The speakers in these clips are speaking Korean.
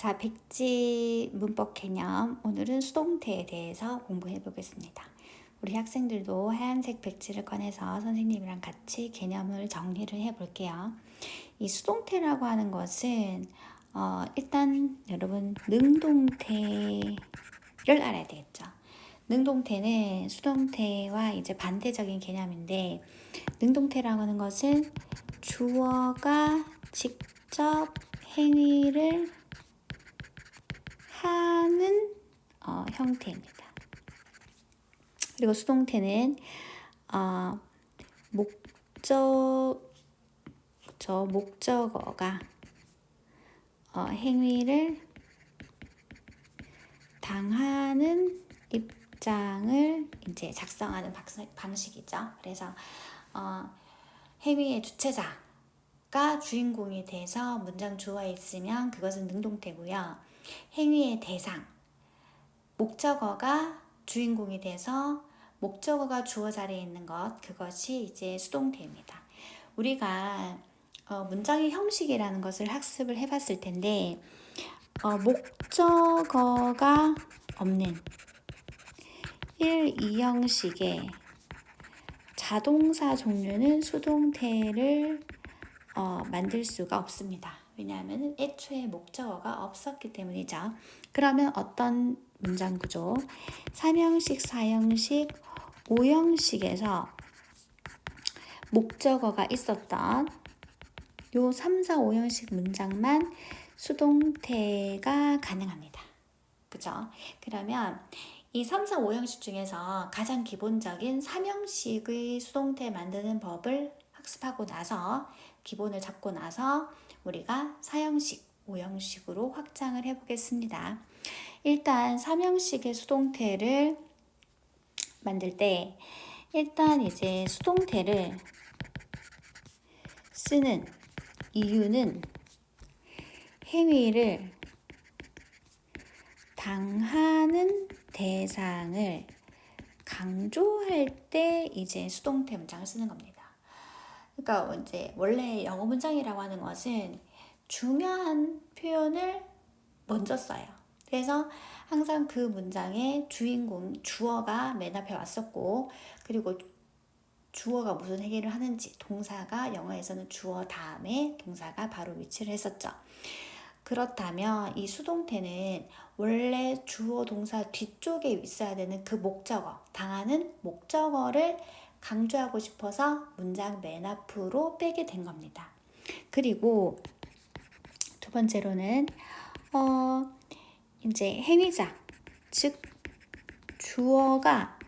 자, 백지 문법 개념. 오늘은 수동태에 대해서 공부해 보겠습니다. 우리 학생들도 하얀색 백지를 꺼내서 선생님이랑 같이 개념을 정리를 해 볼게요. 이 수동태라고 하는 것은 어, 일단 여러분 능동태를 알아야 되겠죠. 능동태는 수동태와 이제 반대적인 개념인데 능동태라고 하는 것은 주어가 직접 행위를 하는 어, 형태입니다. 그리고 수동태는 어, 목적 저 목적어가 어, 행위를 당하는 입장을 이제 작성하는 방식이죠. 그래서 어, 행위의 주체자가 주인공이 돼서 문장 주어에 있으면 그것은 능동태고요. 행위의 대상, 목적어가 주인공이 돼서 목적어가 주어 자리에 있는 것, 그것이 이제 수동태입니다. 우리가 어, 문장의 형식이라는 것을 학습을 해봤을 텐데, 어, 목적어가 없는 1, 2형식의 자동사 종류는 수동태를 어, 만들 수가 없습니다. 왜냐하면 애초에 목적어가 없었기 때문이죠. 그러면 어떤 문장 구조? 3형식, 4형식, 5형식에서 목적어가 있었던 요 3, 4, 5형식 문장만 수동태가 가능합니다. 그죠? 그러면 이 3, 4, 5형식 중에서 가장 기본적인 3형식의 수동태 만드는 법을 학습하고 나서 기본을 잡고 나서 우리가 4형식, 5형식으로 확장을 해보겠습니다. 일단 3형식의 수동태를 만들 때 일단 이제 수동태를 쓰는 이유는 행위를 당하는 대상을 강조할 때 이제 수동태 문장을 쓰는 겁니다. 그러니까 이제 원래 영어 문장이라고 하는 것은 중요한 표현을 먼저 써요. 그래서 항상 그 문장의 주인공, 주어가 맨 앞에 왔었고, 그리고 주어가 무슨 행위를 하는지, 동사가 영어에서는 주어 다음에 동사가 바로 위치를 했었죠. 그렇다면 이 수동태는 원래 주어 동사 뒤쪽에 있어야 되는 그 목적어, 당하는 목적어를 강조하고 싶어서 문장 맨 앞으로 빼게 된 겁니다. 그리고 두 번째로는 어 이제 행위자 즉 주어가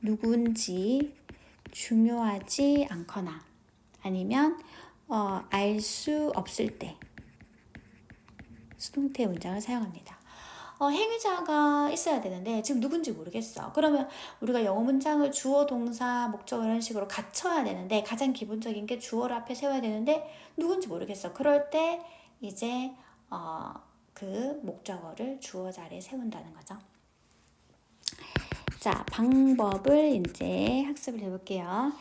누군지 중요하지 않거나 아니면 어, 알 수 없을 때 수동태 문장을 사용합니다. 어, 행위자가 있어야 되는데 지금 누군지 모르겠어. 그러면 우리가 영어 문장을 주어, 동사, 목적 이런 식으로 갖춰야 되는데 가장 기본적인 게 주어를 앞에 세워야 되는데 누군지 모르겠어. 그럴 때 이제 어, 그 목적어를 주어 자리에 세운다는 거죠. 자, 방법을 이제 학습을 해볼게요.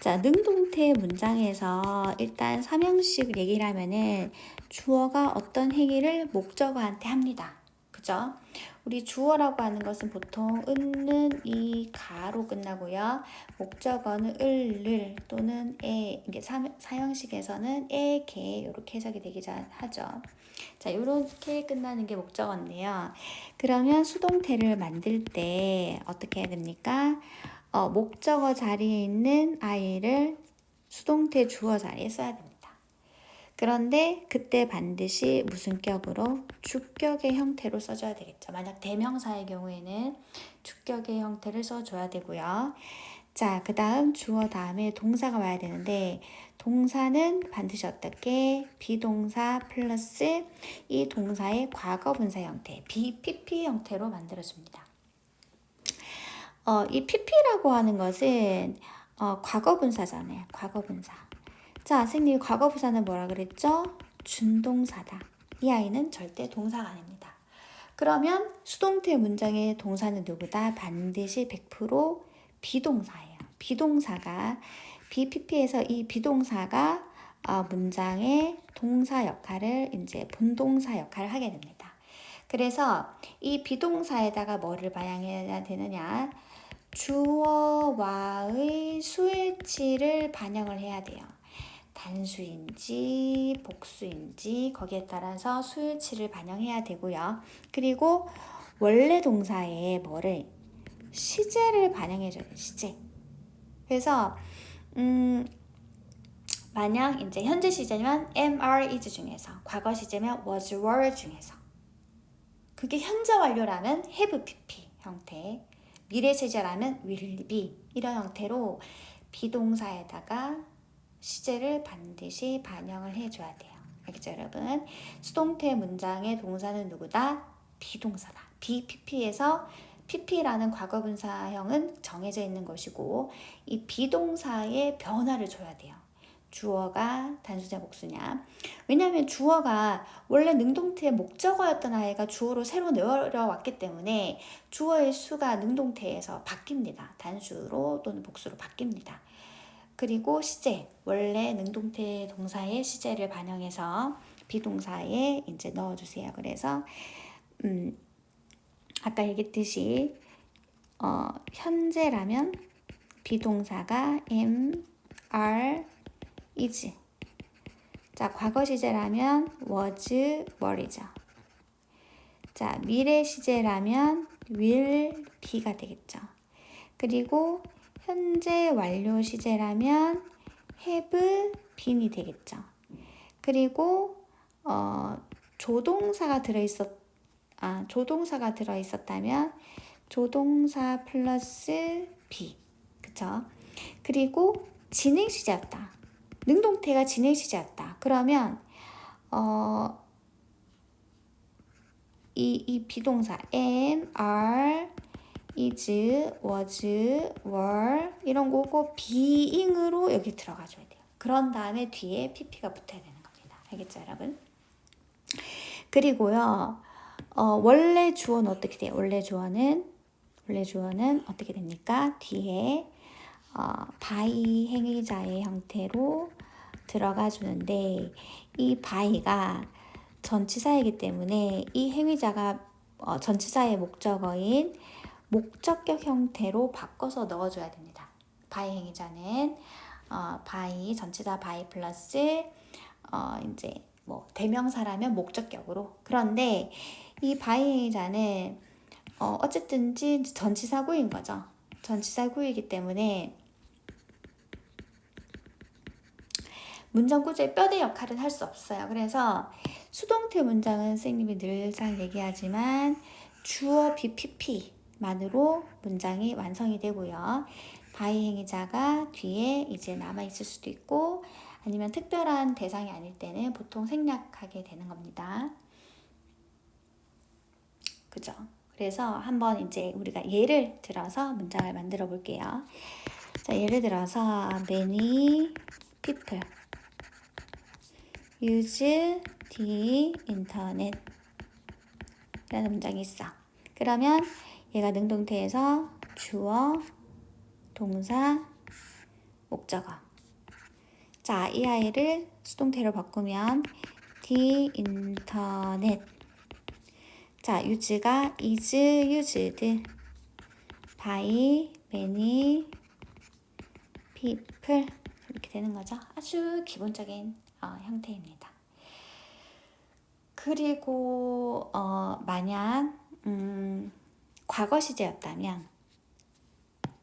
자, 능동태 문장에서 일단 삼형식 얘기를 하면은 주어가 어떤 행위를 목적어한테 합니다. 그죠? 우리 주어라고 하는 것은 보통 은는 이 가로 끝나고요. 목적어는 을 를 또는 에 이게 사, 사형식에서는 에, 개 이렇게 해석이 되기 하죠. 자, 이렇게 끝나는 게 목적어인데요. 그러면 수동태를 만들 때 어떻게 해야 됩니까? 어, 목적어 자리에 있는 아이를 수동태 주어 자리에 써야 됩니다. 그런데 그때 반드시 무슨 격으로 주격의 형태로 써줘야 되겠죠. 만약 대명사의 경우에는 주격의 형태를 써줘야 되고요. 자, 그 다음 주어 다음에 동사가 와야 되는데 동사는 반드시 어떻게 비동사 플러스 이 동사의 과거 분사 형태 BPP 형태로 만들어줍니다. 어, 이 PP라고 하는 것은 어, 과거 분사잖아요. 과거 분사. 자, 선생님 과거 부사는 뭐라 그랬죠? 준동사다. 이 아이는 절대 동사가 아닙니다. 그러면 수동태 문장의 동사는 누구다? 반드시 100% 비동사예요. 비동사가 BPP에서 이 비동사가 어, 문장의 동사 역할을 이제 본동사 역할을 하게 됩니다. 그래서 이 비동사에다가 뭐를 반영해야 되느냐? 주어와의 수일치를 반영을 해야 돼요. 단수인지 복수인지 거기에 따라서 수일치를 반영해야 되고요. 그리고 원래 동사에 뭐를 시제를 반영해 줘야 돼요. 시제. 그래서 음 만약 이제 현재 시제면 am, are, is 중에서 과거 시제면 was, were 중에서 그게 현재 완료라면 have, pp 형태 미래 시제라면 will be 이런 형태로 비동사에다가 시제를 반드시 반영을 해줘야 돼요. 알겠죠, 여러분? 수동태 문장의 동사는 누구다? 비동사다. BPP에서 PP라는 과거분사형은 정해져 있는 것이고 이 비동사의 변화를 줘야 돼요. 주어가 단수냐 복수냐. 왜냐하면 주어가 원래 능동태의 목적어였던 아이가 주어로 새로 내려왔기 때문에 주어의 수가 능동태에서 바뀝니다. 단수로 또는 복수로 바뀝니다. 그리고 시제, 원래 능동태 동사의 시제를 반영해서 비동사에 이제 넣어주세요. 그래서 음, 아까 얘기했듯이 어, 현재라면 비동사가 am, are, is. 자, 과거 시제라면 was, were이죠. 자, 미래 시제라면 will, be가 되겠죠. 그리고 현재 완료 시제라면 have, been이 되겠죠. 그리고 어, 조동사가 들어있었 아, 조동사가 들어있었다면 조동사 플러스 be 그쵸? 그리고 진행 시제였다. 능동태가 진행 시제였다. 그러면 어, 이, 이 비동사 am, are, is, was, were 이런 거고 being으로 여기 들어가줘야 돼요. 그런 다음에 뒤에 pp가 붙어야 되는 겁니다. 알겠죠, 여러분? 그리고요, 어, 원래 주어는 어떻게 돼요? 원래 주어는 원래 주어는 어떻게 됩니까? 뒤에 어, 바이 행위자의 형태로 들어가 주는데 이 바이가 전치사이기 때문에 이 행위자가 어, 전치사의 목적어인 목적격 형태로 바꿔서 넣어줘야 됩니다. 바이 행위자는 어, 바이 전치사 바이 플러스 어, 이제 뭐 대명사라면 목적격으로 그런데 이 바이 행위자는 어, 어쨌든지 전치사구인 거죠. 전치사구이기 때문에 문장 구조의 뼈대 역할은 할 수 없어요. 그래서 수동태 문장은 선생님이 늘상 얘기하지만 주어 BPP 만으로 문장이 완성이 되고요. 바이 행위자가 뒤에 이제 남아 있을 수도 있고 아니면 특별한 대상이 아닐 때는 보통 생략하게 되는 겁니다. 그죠? 그래서 한번 이제 우리가 예를 들어서 문장을 만들어 볼게요. 자, 예를 들어서 many people use the internet 라는 문장이 있어. 그러면 얘가 능동태에서 주어, 동사, 목적어. 자, 이 아이를 수동태로 바꾸면 the internet. 자, use가 is used by many people 이렇게 되는 거죠. 아주 기본적인 어, 형태입니다. 그리고 어, 만약 음, 과거 시제였다면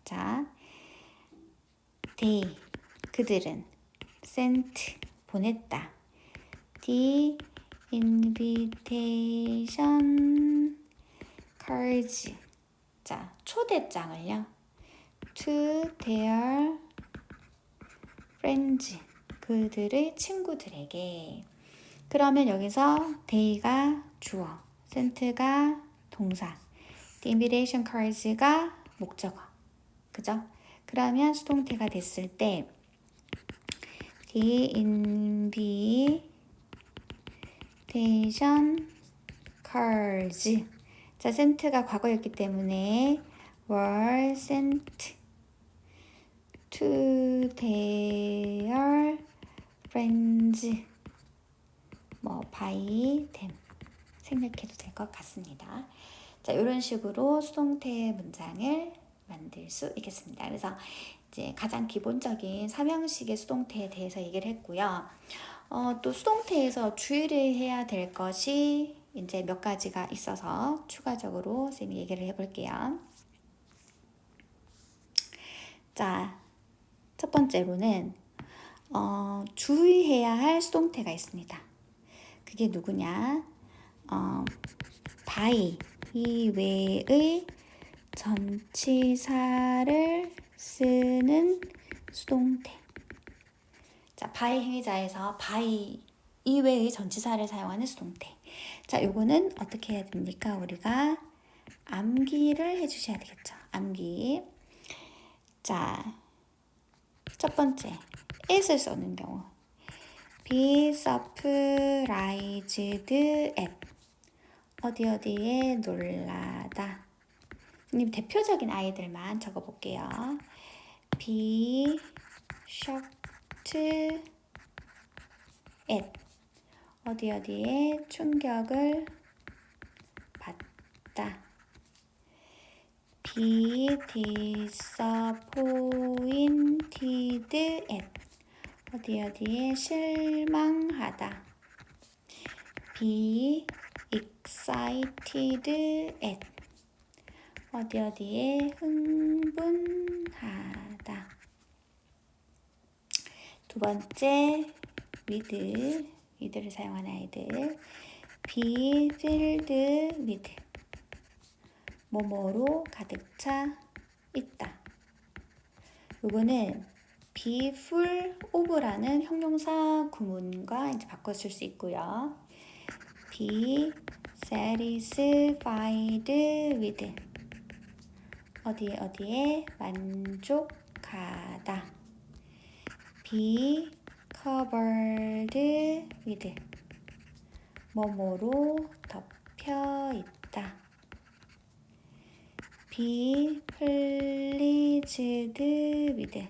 자 they 그들은 sent 보냈다 the invitation cards 자 초대장을요 to their friends 그들의 친구들에게 그러면 여기서 they가 주어, sent가 동사, the invitation cards가 목적어. 그죠? 그러면 수동태가 됐을 때 the invitation cards 자, sent가 과거였기 때문에 were sent to their friends 뭐 by them 생략해도 될 것 같습니다. 자, 이런 식으로 수동태 문장을 만들 수 있겠습니다. 그래서 이제 가장 기본적인 삼형식의 수동태에 대해서 얘기를 했고요. 어, 또 수동태에서 주의를 해야 될 것이 이제 몇 가지가 있어서 추가적으로 선생님이 얘기를 해볼게요. 자, 첫 번째로는 어, 주의해야 할 수동태가 있습니다. 그게 누구냐? 어, by 이외의 전치사를 쓰는 수동태. 자, by 행위자에서 by 이외의 전치사를 사용하는 수동태. 자, 요거는 어떻게 해야 됩니까? 우리가 암기를 해주셔야 되겠죠. 암기. 자, 첫 번째, it을 써는 경우. be surprised at. 어디 어디에 놀라다. 님 대표적인 아이들만 적어볼게요. be shocked at. 어디 어디에 충격을 받다. be disappointed at. 어디 어디에 실망하다. be excited at. 어디 어디에 흥분하다. 두 번째, with, with를 사용하는 아이들. be filled with. 뭐뭐로 가득 차 있다. 요거는 be full of라는 형용사 구문과 이제 바꿔 쓸 수 있고요. Be satisfied with 어디에 어디에 만족하다 be covered with 뭐뭐로 덮여 있다 be pleased with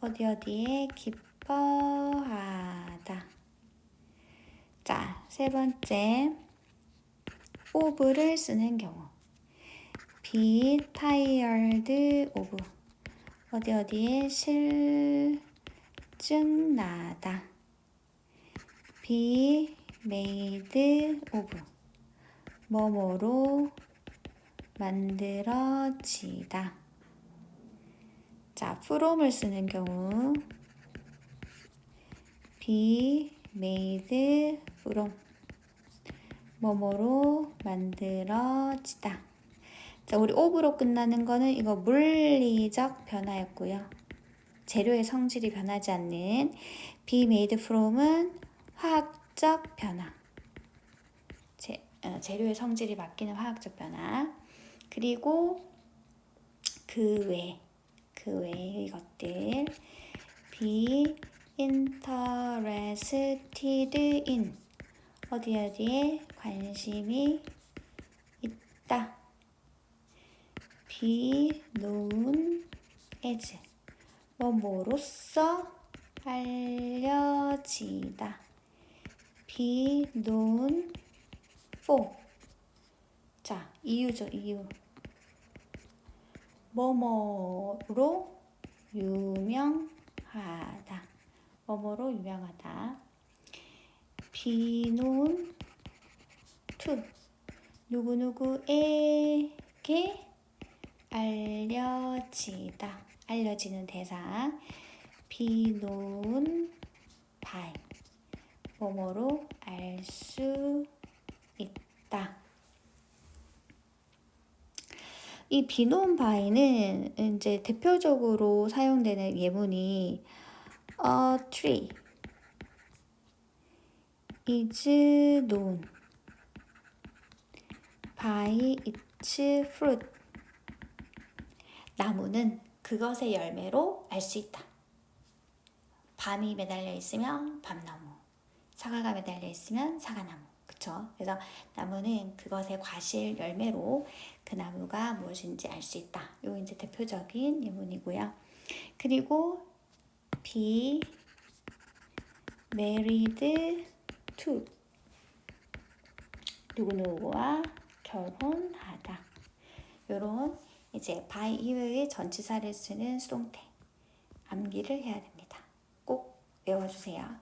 어디 어디에 기뻐하다 자, 세 번째 of를 쓰는 경우 be tired of 어디 어디에 실증 나다 be made of 뭐뭐로 만들어지다 자, from을 쓰는 경우 be made from 뭐뭐로 만들어지다. 자, 우리 of로 끝나는 거는 이거 물리적 변화였고요. 재료의 성질이 변하지 않는 be made from은 화학적 변화. 재, 어, 재료의 성질이 바뀌는 화학적 변화. 그리고 그 외, 그 외의 것들. be interested in 어디 어디에 관심이 있다. be known as 뭐뭐로써 알려지다. be known for 자 이유죠 이유 뭐뭐로 유명하다. 뭐뭐로 유명하다. Known to 누구누구에게 알려지다. 알려지는 대상. known by 뭐뭐로 알 수 있다. 이 비논 바이는 이제 대표적으로 사용되는 예문이 a tree is known by its fruit. 나무는 그것의 열매로 알 수 있다. 밤이 매달려 있으면 밤나무, 사과가 매달려 있으면 사과나무. 그쵸? 그래서 나무는 그것의 과실 열매로 그 나무가 무엇인지 알 수 있다. 요 이제 대표적인 예문이고요. 그리고 be married to 누구누구와 결혼하다. 요런 이제 by 이외의 전치사를 쓰는 수동태 암기를 해야 됩니다. 꼭 외워주세요.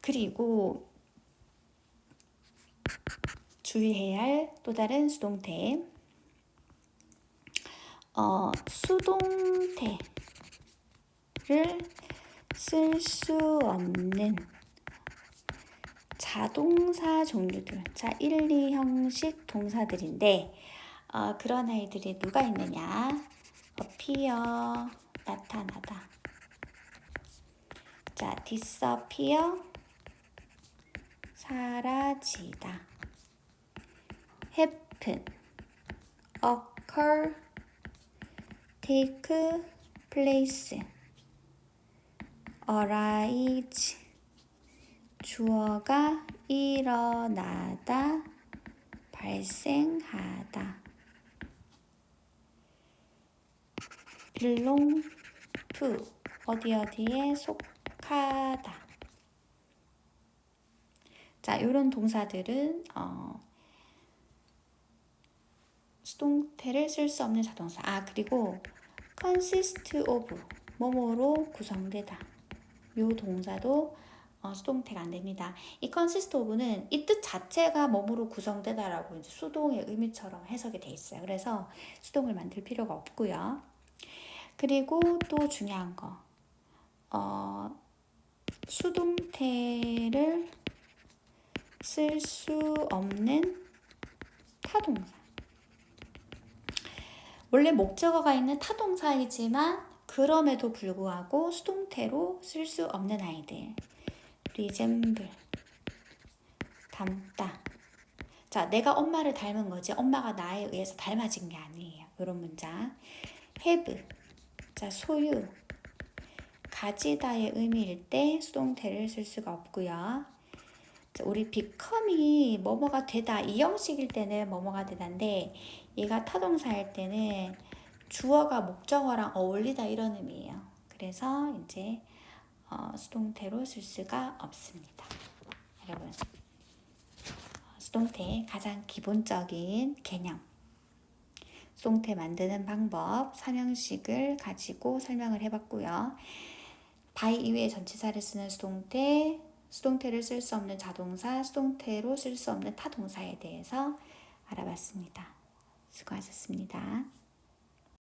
그리고 주의해야 할 또 다른 수동태 어, 수동태를 쓸 수 없는 자동사 종류들. 자, 1, 2형식 동사들인데 어, 그런 아이들이 누가 있느냐? appear, 나타나다. 자, disappear, 사라지다. happen, occur, take place, arise, 주어가 일어나다, 발생하다. belong to, 어디 어디에 속하다. 자, 이런 동사들은 어, 수동태를 쓸 수 없는 자동사. 아, 그리고 consist of, 뭐뭐로 구성되다. 요 동사도 어, 수동태가 안 됩니다. 이 consist of는 이 뜻 자체가 뭐뭐로 구성되다라고 이제 수동의 의미처럼 해석이 돼 있어요. 그래서 수동을 만들 필요가 없고요. 그리고 또 중요한 거, 어, 수동태를 쓸 수 없는 타동사. 원래 목적어가 있는 타동사이지만 그럼에도 불구하고 수동태로 쓸 수 없는 아이들. Resemble 닮다. 자, 내가 엄마를 닮은 거지. 엄마가 나에 의해서 닮아진 게 아니에요. 이런 문장. have 자, 소유 가지다의 의미일 때 수동태를 쓸 수가 없고요. 자, 우리 become이 뭐뭐가 되다 이 형식일 때는 뭐뭐가 되다인데 얘가 타동사일 때는 주어가 목적어랑 어울리다 이런 의미예요. 그래서 이제 어, 수동태로 쓸 수가 없습니다. 여러분, 수동태의 가장 기본적인 개념, 수동태 만드는 방법, 삼형식을 가지고 설명을 해봤고요. by 이외의 전치사를 쓰는 수동태, 수동태를 쓸 수 없는 자동사, 수동태로 쓸 수 없는 타동사에 대해서 알아봤습니다. 수고하셨습니다.